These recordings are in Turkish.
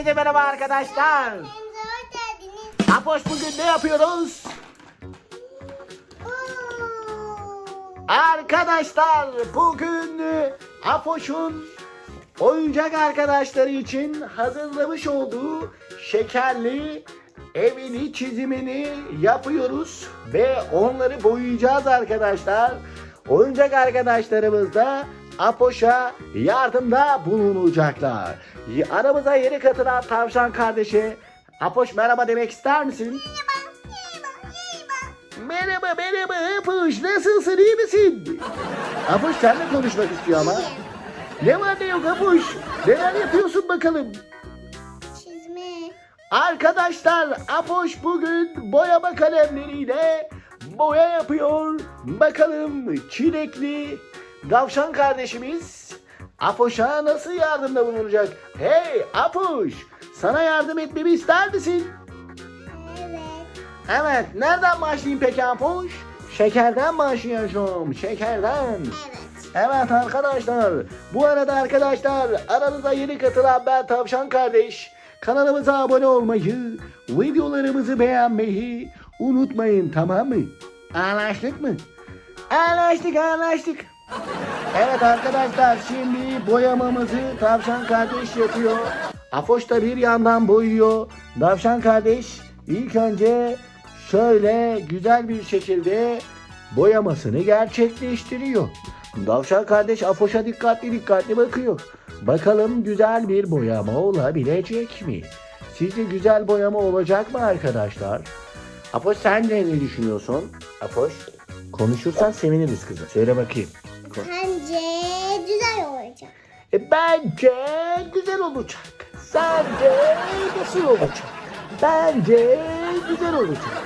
Herkese merhaba arkadaşlar. Apoş bugün ne yapıyoruz? Arkadaşlar bugün e, Apoş'un oyuncak arkadaşları için hazırlamış olduğu şekerli evini çizimini yapıyoruz ve onları boyayacağız arkadaşlar. Oyuncak arkadaşlarımız da Apoş'a yardımda bulunacaklar. Aramıza yeni katılan tavşan kardeşi Apoş merhaba demek ister misin? Merhaba merhaba Apoş nasılsın iyi misin? Apoş seninle konuşmak istiyor ama. Ne var ne yok Apoş? Neler yapıyorsun bakalım? Çizme. Arkadaşlar Apoş bugün boyama kalemleriyle boya yapıyor. Bakalım çilekli Davşan kardeşimiz Apoş'a nasıl yardımda bulunacak? Hey Apoş sana yardım etmemi ister misin? Evet. Evet nereden başlayayım peki Apoş? Şekerden başlayacağım şekerden. Evet. Evet arkadaşlar. Bu arada arkadaşlar aranızda yeni katılan ben Tavşan kardeş. Kanalımıza abone olmayı, videolarımızı beğenmeyi unutmayın tamam mı? Anlaştık mı? Anlaştık anlaştık. Evet arkadaşlar şimdi boyamamızı Tavşan kardeş yapıyor. Afoş da bir yandan boyuyor. Tavşan kardeş ilk önce şöyle güzel bir şekilde boyamasını gerçekleştiriyor. Davşan kardeş Afoş'a dikkatli dikkatli bakıyor. Bakalım güzel bir boyama olabilecek mi? Sizce güzel boyama olacak mı arkadaşlar? Afoş sen de ne düşünüyorsun? Afoş konuşursan seviniriz kızım. Söyle bakayım. Kon- Bence güzel olacak. E, bence güzel olacak. Sence nasıl olacak? Bence güzel olacak.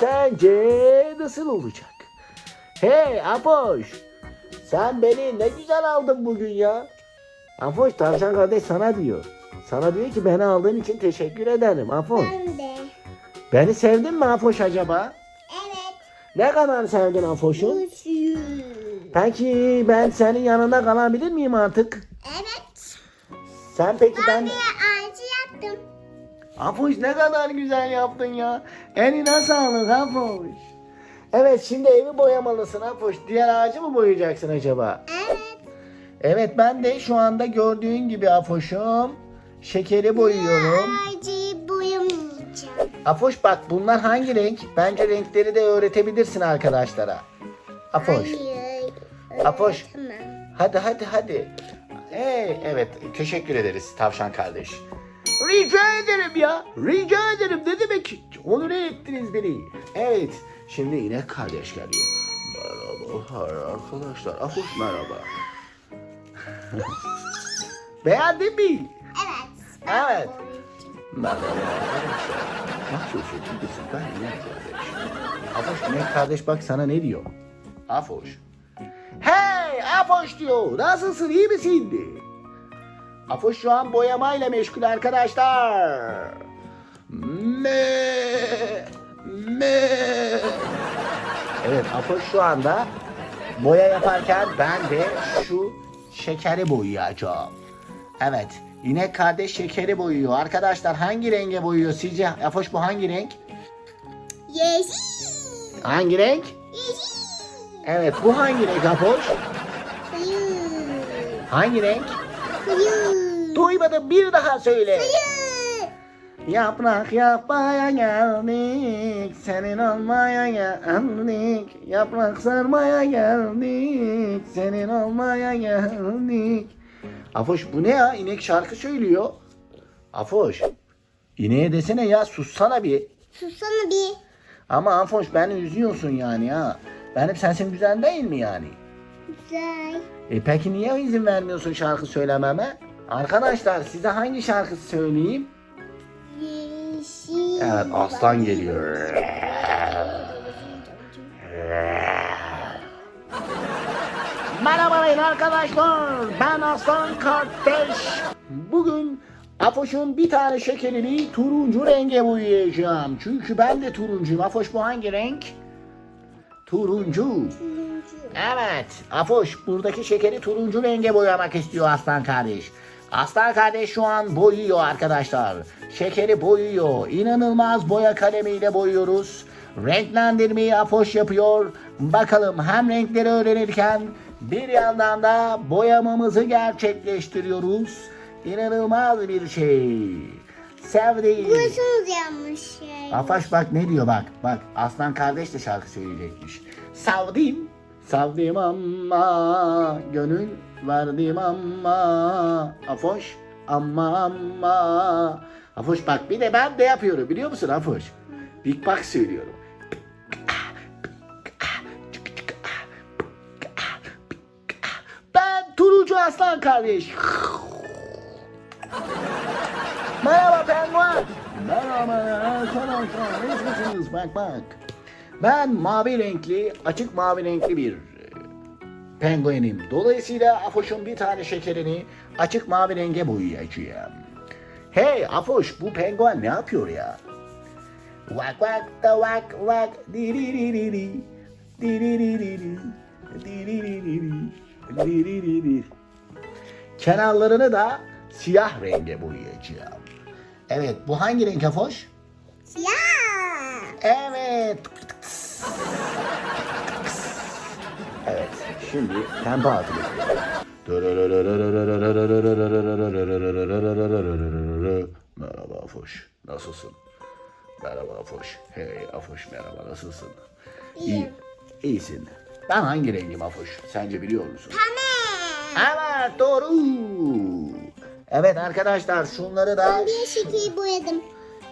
Sence nasıl olacak? Hey Apoş. Sen beni ne güzel aldın bugün ya. Apoş tavşan kardeş sana diyor. Sana diyor ki beni aldığın için teşekkür ederim Apoş. Ben de. Beni sevdin mi Apoş acaba? Evet. Ne kadar sevdin Apoş'u? Peki ben senin yanında kalabilir miyim artık? Evet. Sen peki ben... Ben de ağacı yaptım. Apoş ne kadar güzel yaptın ya. Eline sağlık Apoş. Evet şimdi evi boyamalısın Apoş. Diğer ağacı mı boyayacaksın acaba? Evet. Evet ben de şu anda gördüğün gibi Apoş'um. Şekeri boyuyorum. Ağacı boyamayacağım. Apoş bak bunlar hangi renk? Bence renkleri de öğretebilirsin arkadaşlara. Apoş. Hayır. Apoş. Tamam. Hadi hadi hadi. Ee, evet teşekkür ederiz tavşan kardeş. Rica ederim ya. Rica ederim. Ne demek? Onur ettiniz beni. Evet. Şimdi inek kardeş geliyor. Merhaba arkadaşlar. Afuş merhaba. Beğendin mi? Evet. Evet. Merhaba arkadaşlar. Nasılsın? İyi misin? Ben inek kardeş. Afoş inek kardeş bak sana ne diyor? Afoş. Hey Afoş diyor. Nasılsın? iyi misin? Afoş şu an boyamayla meşgul arkadaşlar. Me me. Evet Afoş şu anda boya yaparken ben de şu şekeri boyayacağım. Evet. İnek kardeş şekeri boyuyor. Arkadaşlar hangi renge boyuyor sizce? Afoş bu hangi renk? Yeşil. Hangi renk? Yeşil. Evet bu hangi renk Afoş? Suyu. Hangi renk? Suyu. Duymadım bir daha söyle. Suyu. Yaprak yapmaya geldik, senin olmaya geldik. Yaprak sarmaya geldik, senin olmaya geldik. Afoş bu ne ya? İnek şarkı söylüyor. Afoş. İneğe desene ya sussana bir. Susana bir. Ama Afoş beni üzüyorsun yani ya. Benim sesim güzel değil mi yani? Güzel. E peki niye izin vermiyorsun şarkı söylememe? Arkadaşlar size hangi şarkı söyleyeyim? Yeşil. Evet aslan geliyor. Merhabayın arkadaşlar. Ben Aslan Kardeş. Bugün Afoş'un bir tane şekerini turuncu renge boyayacağım. Çünkü ben de turuncuyum. Afoş bu hangi renk? Turuncu. Evet. Afoş buradaki şekeri turuncu renge boyamak istiyor Aslan kardeş. Aslan kardeş şu an boyuyor arkadaşlar. Şekeri boyuyor. İnanılmaz boya kalemiyle boyuyoruz. Renklendirmeyi Afoş yapıyor. Bakalım hem renkleri öğrenirken bir yandan da boyamamızı gerçekleştiriyoruz. İnanılmaz bir şey. Sevdiğim. Burasınız yanmış şey. Afaş bak ne diyor bak. Bak Aslan kardeş de şarkı söyleyecekmiş. Savdim. Savdim ama gönül verdim ama. Afoş ama ama. Afoş bak bir de ben de yapıyorum biliyor musun Afoş? Big Box söylüyorum. Ben Turuncu Aslan kardeş. Merhaba Penguin. Merhaba arkadaşlar. Nasılsınız? Bak bak. Ben mavi renkli, açık mavi renkli bir e, penguenim. Dolayısıyla Afoş'un bir tane şekerini açık mavi renge boyayacağım. Hey Afoş bu penguen ne yapıyor ya? Vak vak da vak vak diriririri diriririri diriririri diriririri Kenarlarını da siyah renge boyayacağım. Evet bu hangi renk Afoş? Siyah. Evet. Evet. Şimdi pembe atılıyor. Merhaba Afoş. Nasılsın? Merhaba Afoş. Hey Afoş merhaba nasılsın? İyiyim. İyisin. Ben hangi rengim Afoş? Sence biliyor musun? Pembe. Evet doğru. Evet arkadaşlar şunları da Ben bir şekeri boyadım.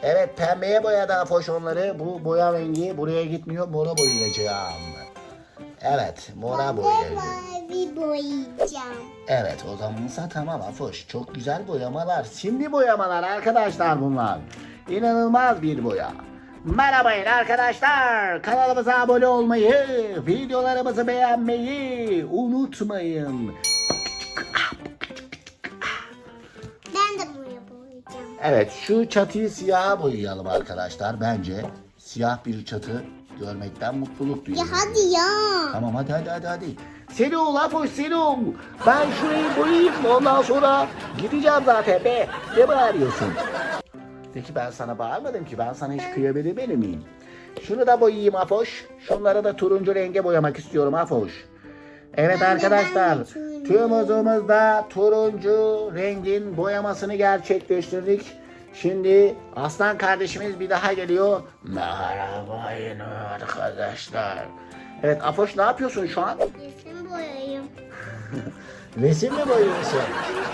Evet pembeye boyadı Afoş onları. Bu boya rengi buraya gitmiyor. Mora boyayacağım. Evet mora boyayacağım. mavi boyayacağım. Evet o zamansa tamam Afoş. Çok güzel boyamalar. Şimdi boyamalar arkadaşlar bunlar. İnanılmaz bir boya. Merhabayın arkadaşlar. Kanalımıza abone olmayı, videolarımızı beğenmeyi unutmayın. Evet şu çatıyı siyaha boyayalım arkadaşlar. Bence siyah bir çatı görmekten mutluluk Ya duyuyorum. hadi ya. Tamam hadi hadi hadi hadi. Seni ol Afoş seni ol. Ben şurayı boyayayım ondan sonra gideceğim zaten be. Ne bağırıyorsun? De ki ben sana bağırmadım ki ben sana hiç kıyabilir benim miyim? Şunu da boyayayım Afoş. Şunları da turuncu renge boyamak istiyorum Afoş. Evet Ben de, arkadaşlar ben de tüm hızımızda turuncu rengin boyamasını gerçekleştirdik. Şimdi Aslan kardeşimiz bir daha geliyor. Merhaba yeni arkadaşlar. Evet Afoş ne yapıyorsun şu an? Resim boyayayım. Resim mi boyuyorsun?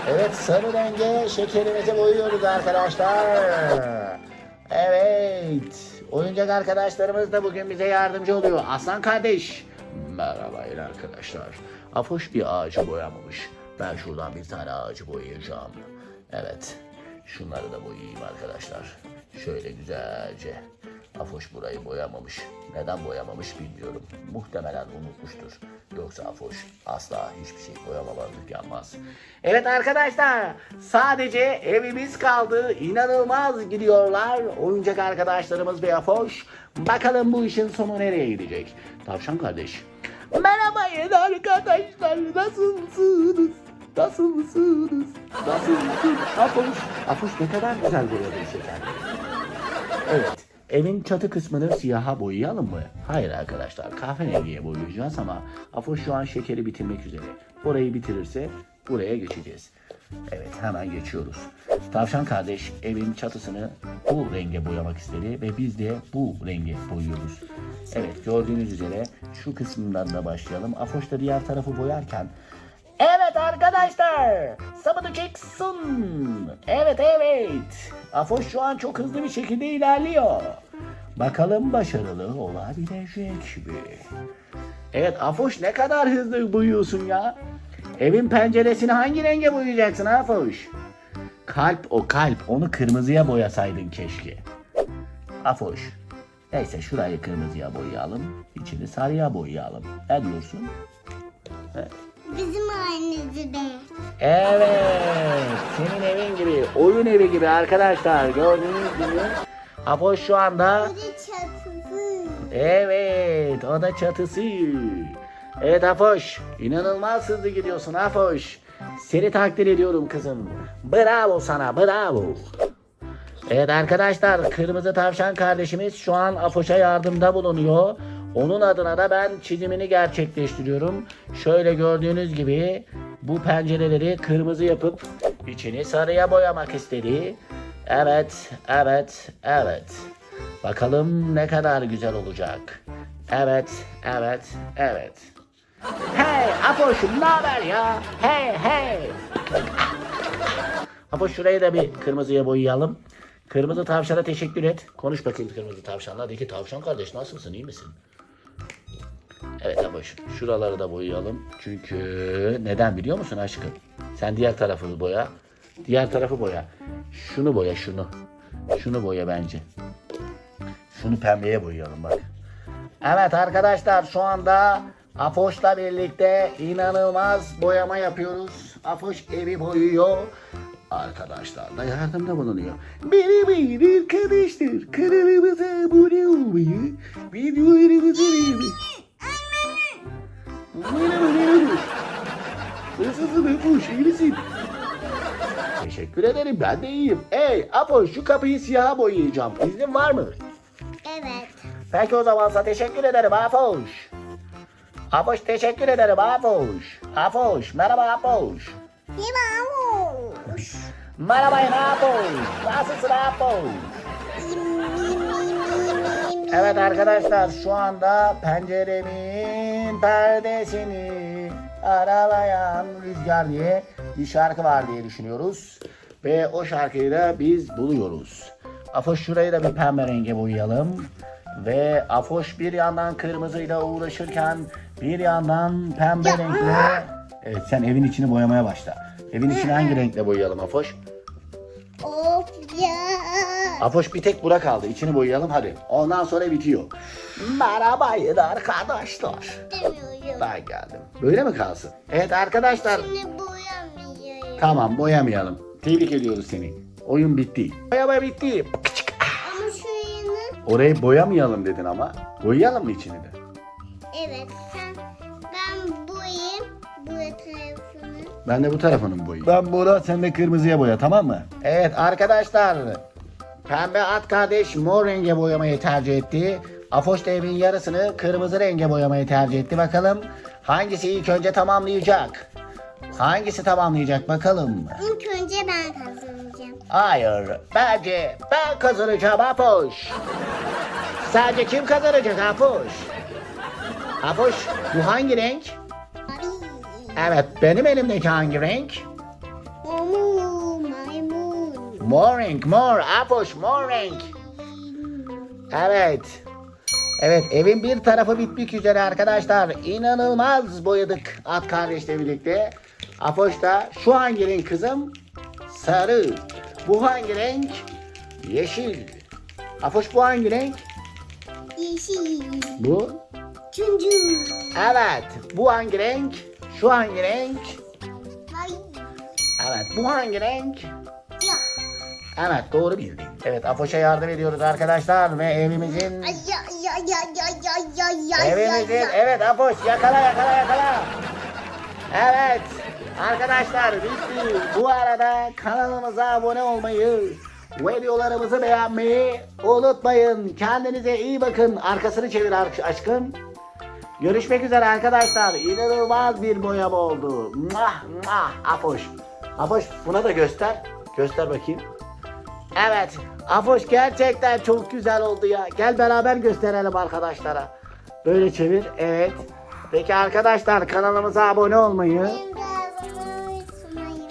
Evet sarı renge şekerimizi boyuyoruz arkadaşlar. Evet. Oyuncak arkadaşlarımız da bugün bize yardımcı oluyor. Aslan kardeş. Merhaba yine arkadaşlar. Afoş bir ağacı boyamamış. Ben şuradan bir tane ağacı boyayacağım. Evet. Şunları da boyayayım arkadaşlar. Şöyle güzelce. Afoş burayı boyamamış. Neden boyamamış bilmiyorum. Muhtemelen unutmuştur. Yoksa Afoş asla hiçbir şey boyamamazlık yapmaz. Evet arkadaşlar sadece evimiz kaldı. İnanılmaz gidiyorlar. Oyuncak arkadaşlarımız ve Afoş. Bakalım bu işin sonu nereye gidecek? Tavşan kardeş. Merhaba arkadaşlar. Nasılsınız? Nasılsınız? Nasılsınız? Afoş. Afoş ne kadar güzel boyadın şeker. Evet. Evin çatı kısmını siyaha boyayalım mı? Hayır arkadaşlar kahverengiye boyayacağız ama Afoş şu an şekeri bitirmek üzere. Orayı bitirirse buraya geçeceğiz. Evet hemen geçiyoruz. Tavşan kardeş evin çatısını bu renge boyamak istedi ve biz de bu renge boyuyoruz. Evet gördüğünüz üzere şu kısmından da başlayalım. Afoş da diğer tarafı boyarken Evet arkadaşlar. Sabunu çeksin. Evet evet. Afoş şu an çok hızlı bir şekilde ilerliyor. Bakalım başarılı olabilecek mi? Evet Afoş ne kadar hızlı boyuyorsun ya. Evin penceresini hangi renge boyayacaksın Afoş? Kalp o kalp. Onu kırmızıya boyasaydın keşke. Afoş. Neyse şurayı kırmızıya boyayalım. İçini sarıya boyayalım. Ne diyorsun? Bizim ailemizi de. Evet. Senin evin gibi. Oyun evi gibi arkadaşlar. Gördüğünüz gibi. Apoş şu anda. Evet. O da çatısı. Evet Afoş. İnanılmaz hızlı gidiyorsun Afoş. Seni takdir ediyorum kızım. Bravo sana bravo. Evet arkadaşlar kırmızı tavşan kardeşimiz şu an Afoş'a yardımda bulunuyor. Onun adına da ben çizimini gerçekleştiriyorum. Şöyle gördüğünüz gibi bu pencereleri kırmızı yapıp içini sarıya boyamak istedi. Evet, evet, evet. Bakalım ne kadar güzel olacak. Evet, evet, evet. Hey Apoş ne haber ya? Hey hey. Apoş şurayı da bir kırmızıya boyayalım. Kırmızı tavşana teşekkür et. Konuş bakayım kırmızı tavşanla. De ki tavşan kardeş nasılsın iyi misin? Evet Apoş şuraları da boyayalım. Çünkü neden biliyor musun aşkım? Sen diğer tarafı boya. Diğer tarafı boya. Şunu boya şunu. Şunu boya bence. Şunu pembeye boyayalım bak. Evet arkadaşlar şu anda Afoş'la birlikte inanılmaz boyama yapıyoruz. Afoş evi boyuyor. Arkadaşlar da yardımda bulunuyor. Beni bir arkadaşlar kanalımıza abone olmayı, videolarımızı beğenmeyi. Merhaba merhaba. Nasılsın Afoş iyi misin? Teşekkür ederim ben de iyiyim. Hey Afoş şu kapıyı siyaha boyayacağım. İznin var mı? Evet. Peki o zamansa teşekkür ederim Afoş. Afoş teşekkür ederim Afoş. Afoş merhaba Afoş. Yavaş. Merhaba Afoş. Nasılsın Afoş? Evet arkadaşlar şu anda penceremin perdesini aralayan rüzgar diye bir şarkı var diye düşünüyoruz. Ve o şarkıyı da biz buluyoruz. Afoş şurayı da bir pembe renge boyayalım. Ve Afoş bir yandan kırmızıyla uğraşırken bir yandan pembe Ya. renkle... Evet sen evin içini boyamaya başla. Evin içini hangi renkle boyayalım Afoş? Of ya. Afoş bir tek bura kaldı. İçini boyayalım hadi. Ondan sonra bitiyor. Merhabayın arkadaşlar. Demiyorum. Ben geldim. Böyle mi kalsın? Evet arkadaşlar. Şimdi boyamayayım. Tamam boyamayalım. Tebrik ediyoruz seni. Oyun bitti. Boyama bitti. Yanı. Orayı boyamayalım dedin ama. Boyayalım mı içini de? Evet sen. Ben boyayayım. Bu tarafını. Ben de bu tarafını boyayayım. Ben bora sen de kırmızıya boya tamam mı? Evet arkadaşlar. Pembe at kardeş mor renge boyamayı tercih etti. Afoş da evin yarısını kırmızı renge boyamayı tercih etti. Bakalım hangisi ilk önce tamamlayacak? Hangisi tamamlayacak bakalım. İlk önce ben kazanacağım. Hayır. Bence ben kazanacağım Afoş. Sence kim kazanacak Afoş? Afoş bu hangi renk? Evet benim elimdeki hangi renk? Mor renk mor. Afoş mor renk. Evet. Evet evin bir tarafı bitmek üzere arkadaşlar. İnanılmaz boyadık at kardeşle birlikte. Afoş da şu hangi renk kızım? Sarı. Bu hangi renk? Yeşil. Afoş bu hangi renk? Yeşil. Bu. Çüncü. Evet. Bu hangi renk? Şu hangi renk? Vay. Evet. Bu hangi renk? Ya. Evet doğru bildin. Evet Afoş'a yardım ediyoruz arkadaşlar ve evimizin Ay ya ya ya ya ya ya ya Evimizin evet Afoş yakala yakala yakala. Evet arkadaşlar bitti. Bu arada kanalımıza abone olmayı, videolarımızı beğenmeyi unutmayın. Kendinize iyi bakın. Arkasını çevir aşkım. Görüşmek üzere arkadaşlar. İnanılmaz bir boyama oldu. Mwah, mwah, Afoş. Afoş buna da göster. Göster bakayım. Evet. Afoş gerçekten çok güzel oldu ya. Gel beraber gösterelim arkadaşlara. Böyle çevir. Evet. Peki arkadaşlar kanalımıza abone olmayı,